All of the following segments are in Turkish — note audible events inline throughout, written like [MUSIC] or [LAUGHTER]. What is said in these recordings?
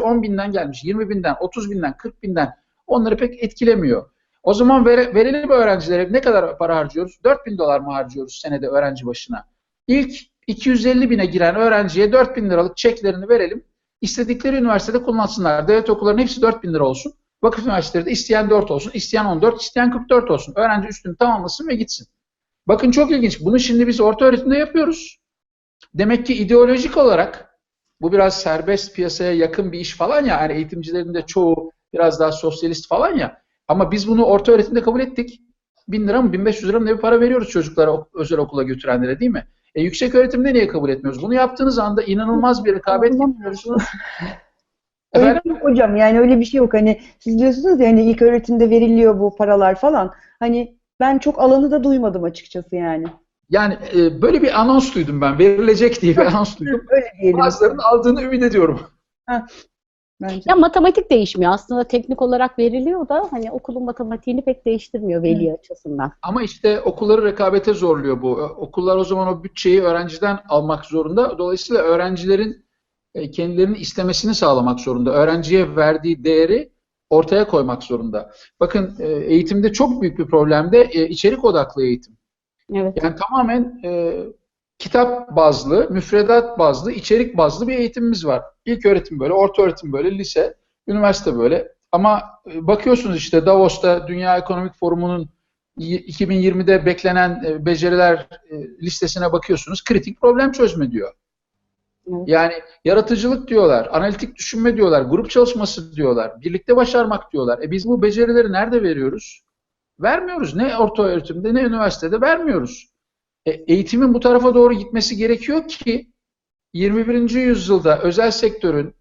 10 binden gelmiş, 20 binden, 30 binden, 40 binden onları pek etkilemiyor. O zaman vere, verelim öğrencilere ne kadar para harcıyoruz? 4 bin dolar mı harcıyoruz senede öğrenci başına? İlk 250 bine giren öğrenciye 4 bin liralık çeklerini verelim. İstedikleri üniversitede kullansınlar. Devlet okullarının hepsi 4 bin lira olsun. Vakıf üniversiteleri de isteyen 4 olsun, isteyen 14, isteyen 44 olsun. Öğrenci üstünü tamamlasın ve gitsin. Bakın çok ilginç. Bunu şimdi biz orta öğretimde yapıyoruz. Demek ki ideolojik olarak bu biraz serbest piyasaya yakın bir iş falan ya. Yani eğitimcilerin de çoğu biraz daha sosyalist falan ya. Ama biz bunu orta öğretimde kabul ettik. 1000 lira mı 1500 lira mı ne bir para veriyoruz çocuklara özel okula götürenlere değil mi? E, yüksek öğretimde niye kabul etmiyoruz? Bunu yaptığınız anda inanılmaz bir rekabet yapıyorsunuz. [LAUGHS] Öyle yok hocam yani öyle bir şey yok. Hani siz diyorsunuz ya hani ilk öğretimde veriliyor bu paralar falan. Hani ben çok alanı da duymadım açıkçası yani. Yani e, böyle bir anons duydum ben. Verilecek diye bir anons duydum. Bazılarının aldığını ümit ediyorum. Bence. Ya matematik değişmiyor. Aslında teknik olarak veriliyor da hani okulun matematiğini pek değiştirmiyor veli açısından. Ama işte okulları rekabete zorluyor bu. Okullar o zaman o bütçeyi öğrenciden almak zorunda. Dolayısıyla öğrencilerin e, kendilerini istemesini sağlamak zorunda. Öğrenciye verdiği değeri ortaya koymak zorunda. Bakın e, eğitimde çok büyük bir problem de e, içerik odaklı eğitim. Evet. Yani tamamen e, kitap bazlı, müfredat bazlı, içerik bazlı bir eğitimimiz var. İlk öğretim böyle, orta öğretim böyle, lise, üniversite böyle. Ama e, bakıyorsunuz işte Davos'ta Dünya Ekonomik Forumu'nun y- 2020'de beklenen e, beceriler e, listesine bakıyorsunuz. Kritik problem çözme diyor. Evet. Yani yaratıcılık diyorlar, analitik düşünme diyorlar, grup çalışması diyorlar, birlikte başarmak diyorlar. E biz bu becerileri nerede veriyoruz? Vermiyoruz. Ne orta öğretimde ne üniversitede vermiyoruz. E, eğitimin bu tarafa doğru gitmesi gerekiyor ki 21. yüzyılda özel sektörün,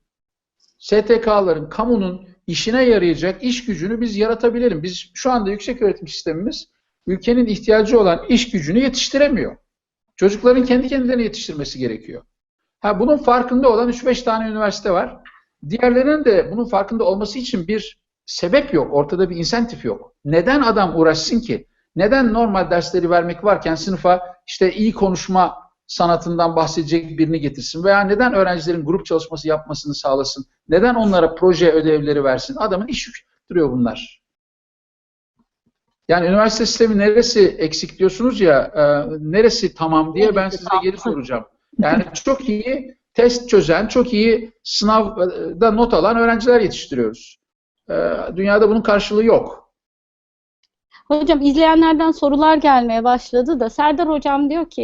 STK'ların, kamunun işine yarayacak iş gücünü biz yaratabilelim. Biz şu anda yüksek öğretim sistemimiz ülkenin ihtiyacı olan iş gücünü yetiştiremiyor. Çocukların kendi kendilerini yetiştirmesi gerekiyor. Ha, bunun farkında olan 3-5 tane üniversite var. Diğerlerinin de bunun farkında olması için bir sebep yok. Ortada bir insentif yok. Neden adam uğraşsın ki? Neden normal dersleri vermek varken sınıfa işte iyi konuşma sanatından bahsedecek birini getirsin? Veya neden öğrencilerin grup çalışması yapmasını sağlasın? Neden onlara proje ödevleri versin? Adamın iş yükü duruyor bunlar. Yani üniversite sistemi neresi eksik diyorsunuz ya, e, neresi tamam diye ben size geri soracağım. Yani [LAUGHS] çok iyi test çözen, çok iyi sınavda not alan öğrenciler yetiştiriyoruz. E, dünyada bunun karşılığı yok. Hocam izleyenlerden sorular gelmeye başladı da Serdar hocam diyor ki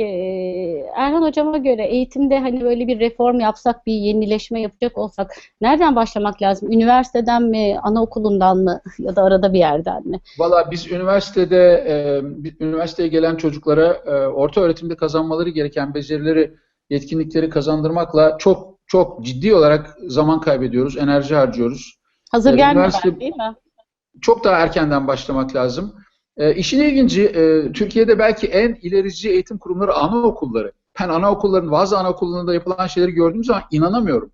Erhan hocama göre eğitimde hani böyle bir reform yapsak bir yenileşme yapacak olsak nereden başlamak lazım? Üniversiteden mi, anaokulundan mı [LAUGHS] ya da arada bir yerden mi? Valla biz üniversitede e, üniversiteye gelen çocuklara e, orta öğretimde kazanmaları gereken becerileri, yetkinlikleri kazandırmakla çok çok ciddi olarak zaman kaybediyoruz, enerji harcıyoruz. Hazır Evet, gelmeden üniversite- değil mi? çok daha erkenden başlamak lazım. E, işin ilginci, e, Türkiye'de belki en ilerici eğitim kurumları anaokulları. Ben anaokulların, bazı anaokullarında yapılan şeyleri gördüğüm zaman inanamıyorum.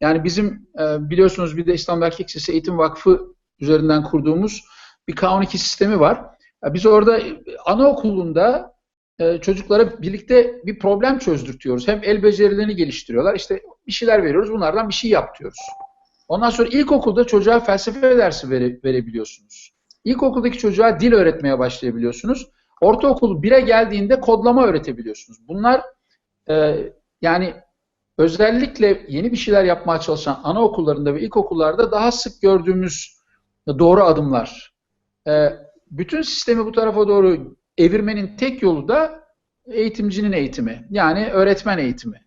Yani bizim e, biliyorsunuz bir de İstanbul Erkek Lisesi Eğitim Vakfı üzerinden kurduğumuz bir K12 sistemi var. Ya biz orada e, anaokulunda e, çocuklara birlikte bir problem çözdürtüyoruz. Hem el becerilerini geliştiriyorlar. İşte bir şeyler veriyoruz, bunlardan bir şey yap diyoruz. Ondan sonra ilkokulda çocuğa felsefe dersi vere- verebiliyorsunuz. İlkokuldaki çocuğa dil öğretmeye başlayabiliyorsunuz. Ortaokul 1'e geldiğinde kodlama öğretebiliyorsunuz. Bunlar e, yani özellikle yeni bir şeyler yapmaya çalışan anaokullarında ve ilkokullarda daha sık gördüğümüz doğru adımlar. E, bütün sistemi bu tarafa doğru evirmenin tek yolu da eğitimcinin eğitimi. Yani öğretmen eğitimi.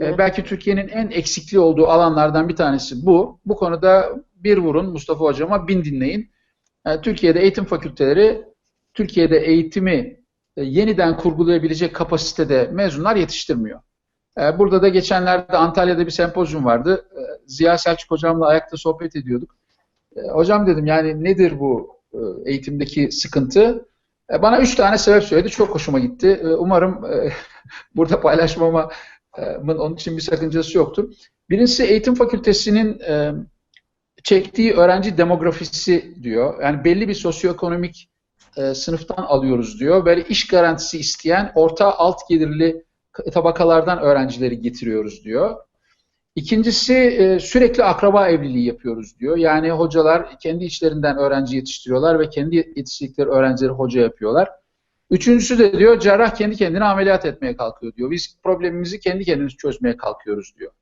E, Evet. belki Türkiye'nin en eksikliği olduğu alanlardan bir tanesi bu. Bu konuda bir vurun Mustafa Hocama, bin dinleyin. E, Türkiye'de eğitim fakülteleri, Türkiye'de eğitimi e, yeniden kurgulayabilecek kapasitede mezunlar yetiştirmiyor. E, Burada da geçenlerde Antalya'da bir sempozyum vardı. Ziya Selçuk hocamla ayakta sohbet ediyorduk. Hocam dedim yani nedir bu e, eğitimdeki sıkıntı? Bana üç tane sebep söyledi. Çok hoşuma gitti. Umarım e, [LAUGHS] burada paylaşmama onun için bir sakıncası yoktur. Birincisi eğitim fakültesinin e, çektiği öğrenci demografisi diyor. Yani belli bir sosyoekonomik e, sınıftan alıyoruz diyor. Böyle iş garantisi isteyen orta alt gelirli tabakalardan öğrencileri getiriyoruz diyor. İkincisi e, sürekli akraba evliliği yapıyoruz diyor. Yani hocalar kendi içlerinden öğrenci yetiştiriyorlar ve kendi yetiştirdikleri öğrencileri hoca yapıyorlar. Üçüncüsü de diyor cerrah kendi kendine ameliyat etmeye kalkıyor diyor. Biz problemimizi kendi kendimiz çözmeye kalkıyoruz diyor.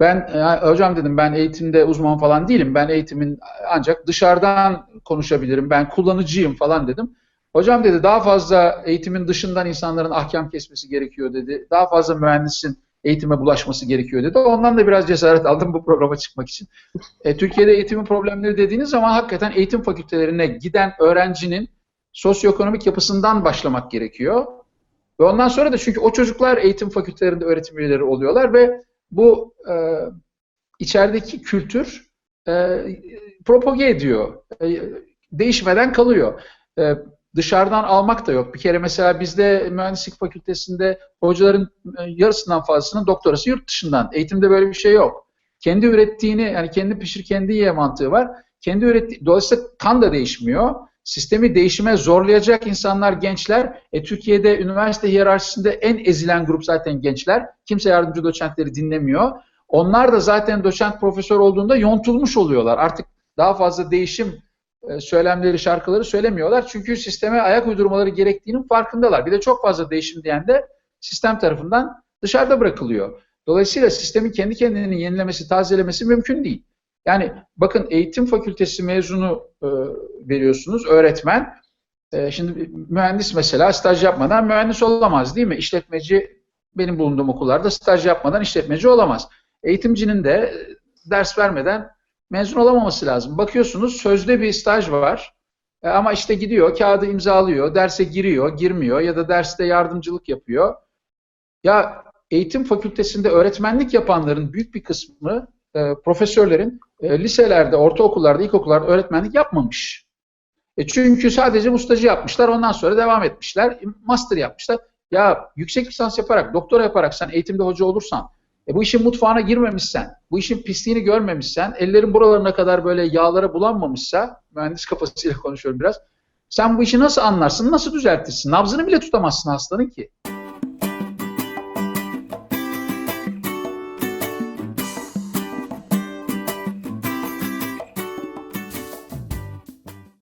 Ben e, hocam dedim ben eğitimde uzman falan değilim. Ben eğitimin ancak dışarıdan konuşabilirim. Ben kullanıcıyım falan dedim. Hocam dedi daha fazla eğitimin dışından insanların ahkam kesmesi gerekiyor dedi. Daha fazla mühendisin eğitime bulaşması gerekiyor dedi. Ondan da biraz cesaret aldım bu programa çıkmak için. E, Türkiye'de eğitimin problemleri dediğiniz zaman hakikaten eğitim fakültelerine giden öğrencinin sosyoekonomik yapısından başlamak gerekiyor. Ve ondan sonra da çünkü o çocuklar eğitim fakültelerinde öğretim üyeleri oluyorlar ve bu e, içerideki kültür e, propage ediyor. E, değişmeden kalıyor. E, dışarıdan almak da yok. Bir kere mesela bizde mühendislik fakültesinde hocaların e, yarısından fazlasının doktorası yurt dışından. Eğitimde böyle bir şey yok. Kendi ürettiğini, yani kendi pişir kendi ye mantığı var. Kendi ürettiği, dolayısıyla kan da değişmiyor. Sistemi değişime zorlayacak insanlar gençler. E, Türkiye'de üniversite hiyerarşisinde en ezilen grup zaten gençler. Kimse yardımcı doçentleri dinlemiyor. Onlar da zaten doçent profesör olduğunda yontulmuş oluyorlar. Artık daha fazla değişim e, söylemleri, şarkıları söylemiyorlar. Çünkü sisteme ayak uydurmaları gerektiğinin farkındalar. Bir de çok fazla değişim diyen de sistem tarafından dışarıda bırakılıyor. Dolayısıyla sistemin kendi kendini yenilemesi, tazelemesi mümkün değil. Yani bakın eğitim fakültesi mezunu e, veriyorsunuz, öğretmen. E, şimdi mühendis mesela staj yapmadan mühendis olamaz değil mi? İşletmeci benim bulunduğum okullarda staj yapmadan işletmeci olamaz. Eğitimcinin de e, ders vermeden mezun olamaması lazım. Bakıyorsunuz sözde bir staj var ama işte gidiyor, kağıdı imzalıyor, derse giriyor, girmiyor ya da derste yardımcılık yapıyor. Ya eğitim fakültesinde öğretmenlik yapanların büyük bir kısmı e, profesörlerin e, liselerde, ortaokullarda, ilkokullarda öğretmenlik yapmamış. E çünkü sadece bu stajı yapmışlar, ondan sonra devam etmişler, master yapmışlar. Ya yüksek lisans yaparak, doktora yaparak sen eğitimde hoca olursan, e bu işin mutfağına girmemişsen, bu işin pisliğini görmemişsen, ellerin buralarına kadar böyle yağlara bulanmamışsa, mühendis kafasıyla [LAUGHS] konuşuyorum biraz, sen bu işi nasıl anlarsın, nasıl düzeltirsin? Nabzını bile tutamazsın hastanın ki.